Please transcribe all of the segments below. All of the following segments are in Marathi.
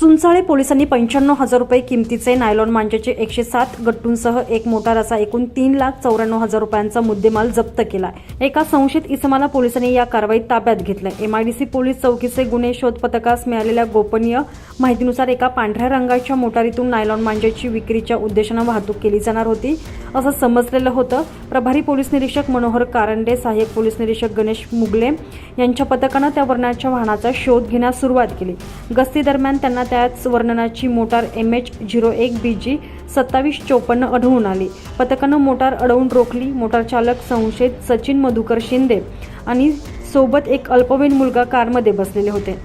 चुंचाळे पोलिसांनी पंच्याण्णव हजार रुपये किमतीचे नायलॉन मांजाचे एकशे सात गट्टूंसह एक मोटार असा एकूण तीन लाख चौऱ्याण्णव हजार रुपयांचा मुद्देमाल जप्त केला एका संशयित इसमाला पोलिसांनी या कारवाईत ताब्यात घेतलं एमआयडीसी पोलीस चौकीचे गुन्हे शोध पथकास मिळालेल्या गोपनीय माहितीनुसार एका पांढऱ्या रंगाच्या मोटारीतून नायलॉन मांजाची विक्रीच्या उद्देशानं वाहतूक केली जाणार होती. असं समजलेलं होतं. प्रभारी पोलीस निरीक्षक मनोहर कारंडे सहाय्यक पोलीस निरीक्षक गणेश मुगले यांच्या पथकानं त्या वर्णाच्या वाहनाचा शोध घेण्यास सुरुवात केली. गस्ती दरम्यान त्यांना त्याच वर्णनाची मोटार एम एच झिरो एक बी जी सत्तावीस चोपन्न आढळून आली. पथकानं मोटार अडवून रोखली. मोटार चालक संशयित सचिन मधुकर शिंदे आणि सोबत एक अल्पवयीन मुलगा कारमध्ये बसलेले होते.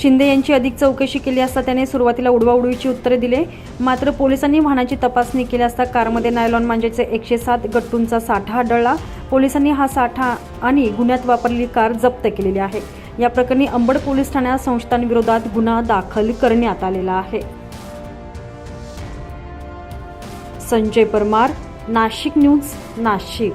शिंदे यांची अधिक चौकशी केली असता त्याने सुरुवातीला उडवाउडवीची उत्तरे दिले. मात्र पोलिसांनी वाहनाची तपासणी केली असता कारमध्ये नायलॉन मांजेचे एकशे सात गट्टूंचा साठा आढळला. पोलिसांनी हा साठा आणि गुन्ह्यात वापरलेली कार जप्त केलेली आहे. या प्रकरणी अंबड पोलीस ठाण्यात संस्थांविरोधात गुन्हा दाखल करण्यात आलेला आहे. संजय परमार नाशिक न्यूज नाशिक.